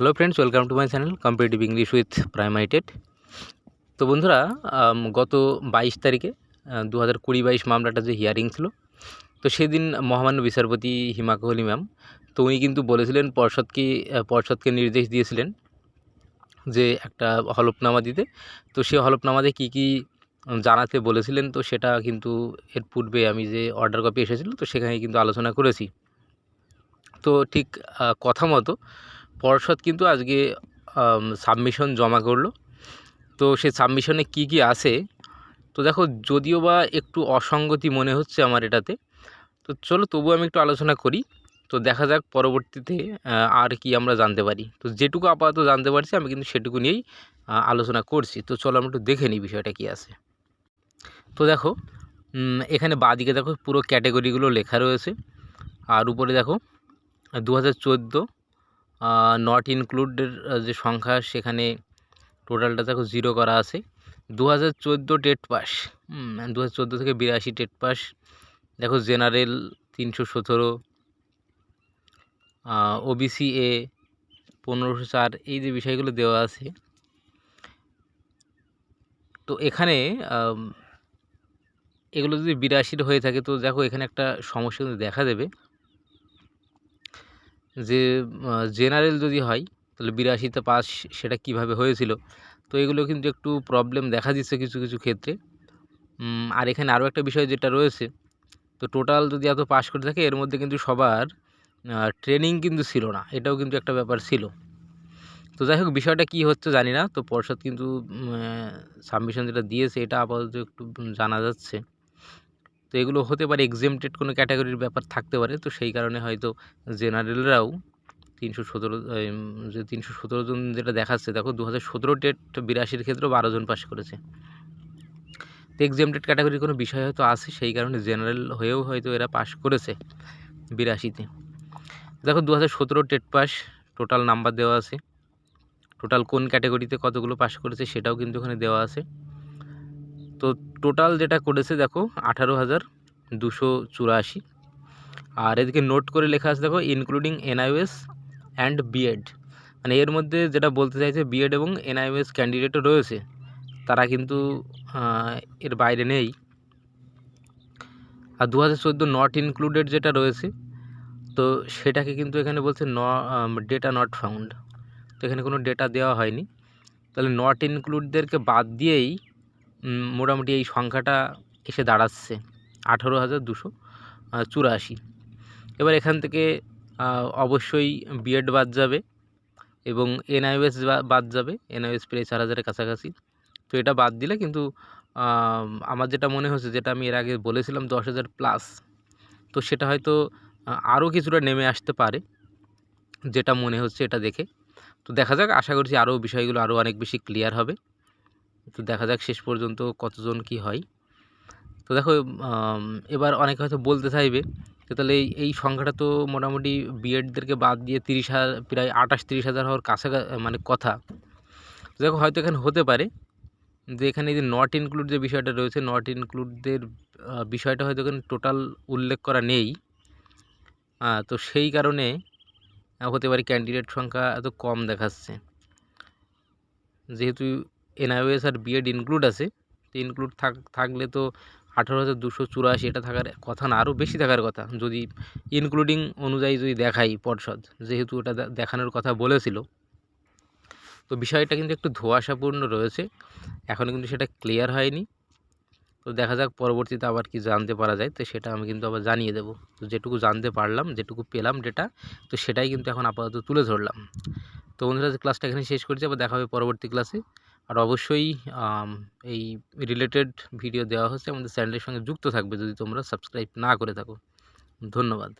Hello friends welcome to my channel competitive English with প্রাইমাইটেড তো বন্ধুরা গত বাইশ তারিখে দু হাজার কুড়ি বাইশ মামলাটা যে হিয়ারিং ছিল, তো সেদিন মহামান্য বিচারপতি হিমা কোহলি ম্যাম, তো উনি কিন্তু বলেছিলেন, পর্ষদকে পর্ষদকে নির্দেশ দিয়েছিলেন যে একটা হলফনামা দিতে। তো সেই হলফনামাতে কী কী জানাতে বলেছিলেন, তো সেটা কিন্তু এর পূর্বে আমি যে অর্ডার কপি এসেছিল, তো সেখানে কিন্তু আলোচনা করেছি। তো ঠিক কথা মতো পর্ষদ কিন্তু আজকে সাবমিশন জমা করল। তো সে সাবমিশনে কি কি আছে? তো দেখো, যদিও বা একটু অসঙ্গতি মনে হচ্ছে আমার এটাতে। তো চলো তবু আমি একটু আলোচনা করি। তো দেখা যাক পরবর্তীতে আর কি আমরা জানতে পারি। তো যেটুকু আপাতত জানতে পারছি, আমি কিন্তু সেটুকু নিয়েই আলোচনা করছি। তো চলো, আমরা একটু দেখে নিই বিষয়টা কি আছে। তো দেখো এখানে বাঁদিকে দেখো, পুরো ক্যাটাগরিগুলো লেখা রয়েছে। আর উপরে দেখো দু হাজার চোদ্দ নট ইনক্লুডের যে সংখ্যা, সেখানে টোটালটা দেখো জিরো করা আছে। দু হাজার চোদ্দ টেট পাস দু হাজার চোদ্দ থেকে বিরাশি টেট পাস দেখো জেনারেল তিনশো সতেরো ওবিসি এ পনেরোশো চার, এই যে বিষয়গুলো দেওয়া আছে। তো এখানে এগুলো যদি বিরাশির হয়ে থাকে, তো দেখো এখানে একটা সমস্যা দেখা দেবে। যে জেনারেল যদি হয়, তাহলে বিরাশিতে পাস সেটা কীভাবে হয়েছিল? তো এগুলো কিন্তু একটু প্রবলেম দেখা দিচ্ছে কিছু কিছু ক্ষেত্রে। আর এখানে আরও একটা বিষয় যেটা রয়েছে, তো টোটাল যদি এত পাস করে থাকে, এর মধ্যে কিন্তু সবার ট্রেনিং কিন্তু ছিল না। এটাও কিন্তু একটা ব্যাপার ছিল। তো যাই হোক, বিষয়টা কী হচ্ছে জানি না। তো পর্ষদ কিন্তু সাবমিশন যেটা দিয়েছে, এটা আপাতত একটু জানা যাচ্ছে। তো এগুলো হতে পারে এক্সেমটেড কোনো ক্যাটাগরির ব্যাপার থাকতে পারে। তো সেই কারণে হয়তো জেনারেলরাও তিনশো সতেরো যে তিনশো সতেরো জন যেটা দেখাচ্ছে, দেখো দু হাজার সতেরো টেট বিরাশির ক্ষেত্রেও বারো জন পাস করেছে। তো এক্সেমটেড ক্যাটাগরির কোনো বিষয় হয়তো আছে, সেই কারণে জেনারেল হয়েও হয়তো এরা পাস করেছে বিরাশিতে। দেখো দু হাজার সতেরো টেট পাস টোটাল নাম্বার দেওয়া আছে। টোটাল কোন ক্যাটাগরিতে কতগুলো পাস করেছে সেটাও কিন্তু ওখানে দেওয়া আছে। তো টোটাল যেটা করেছে দেখো, আঠারো হাজার দুশো চুরাশি। আর এদিকে নোট করে লেখা আছে দেখো ইনক্লুডিং এনআইওএস অ্যান্ড বিএড মানে এর মধ্যে যেটা বলতে চাইছে বিএড এবং এনআইওএস ক্যান্ডিডেটও রয়েছে, তারা কিন্তু এর বাইরে নেই। আর দু হাজার চোদ্দ নট ইনক্লুডেড যেটা রয়েছে, তো সেটাকে কিন্তু এখানে বলছে ন ডেটা নট ফাউন্ড তো এখানে কোনো ডেটা দেওয়া হয়নি। তাহলে নট ইনক্লুডদেরকে বাদ দিয়েই মোটামুটি এই সংখ্যাটা এসে দাঁড়াচ্ছে। আঠারো হাজার দুশো চুরাশি। এবার এখান থেকে অবশ্যই বিএড বাদ যাবে এবং এনআইএস বাদ যাবে। এনআইএস প্রায় চার হাজারের কাছাকাছি। তো এটা বাদ দিলে কিন্তু আমার যেটা মনে হচ্ছে, যেটা আমি এর আগে বলেছিলাম দশ হাজার প্লাস তো সেটা হয়তো আরও কিছুটা নেমে আসতে পারে, যেটা মনে হচ্ছে এটা দেখে। তো দেখা যাক, আশা করছি আরও বিষয়গুলো আরও অনেক বেশি ক্লিয়ার হবে। তো দেখা যাক শেষ পর্যন্ত কতজন কি হয়। তো দেখো এবার অনেকে হয়তো বলতে চাইবে যে তাহলে এই সংখ্যাটা তো মোটামুটি বিএডদেরকে বাদ দিয়ে তিরিশ হাজার, প্রায় আঠাশ তিরিশ হাজার হওয়ার কাছাকাছি মানে কথা। দেখো, হয়তো এখানে হতে পারে যে এখানে যে নট ইনক্লুড যে বিষয়টা রয়েছে নট ইনক্লুডদের বিষয়টা হয়তো এখানে টোটাল উল্লেখ করা নেই। তো সেই কারণে হতে পারে ক্যান্ডিডেট সংখ্যা এত কম দেখাচ্ছে। যেহেতু এনআইওএস আর বিএড ইনক্লুড আছে। তো ইনক্লুড থাক, থাকলে তো আঠেরো হাজার দুশো চুরাশি এটা থাকার কথা না। আরও বেশি থাকার কথা। যদি ইনক্লুডিং অনুযায়ী যদি দেখাই পর্ষদ, যেহেতু ওটা দেখানোর কথা বলেছিল। তো বিষয়টা কিন্তু একটু ধোঁয়াশাপূর্ণ রয়েছে। এখনও কিন্তু সেটা ক্লিয়ার হয়নি। তো দেখা যাক পরবর্তীতে আবার কি জানতে পারা যায়। তো সেটা আমি কিন্তু আবার জানিয়ে দেবো। তো যেটুকু জানতে পারলাম, যেটুকু পেলাম ডেটা তো সেটাই কিন্তু এখন আপাতত তুলে ধরলাম। তো বন্ধুরা ক্লাসটা এখানে শেষ করছি। আবার দেখা হবে পরবর্তী ক্লাসে আর অবশ্যই এই রিলেটেড ভিডিও দেওয়া হচ্ছে। আমাদের চ্যানেলের সঙ্গে যুক্ত থাকবে যদি তোমরা সাবস্ক্রাইব না করে থাকো। ধন্যবাদ।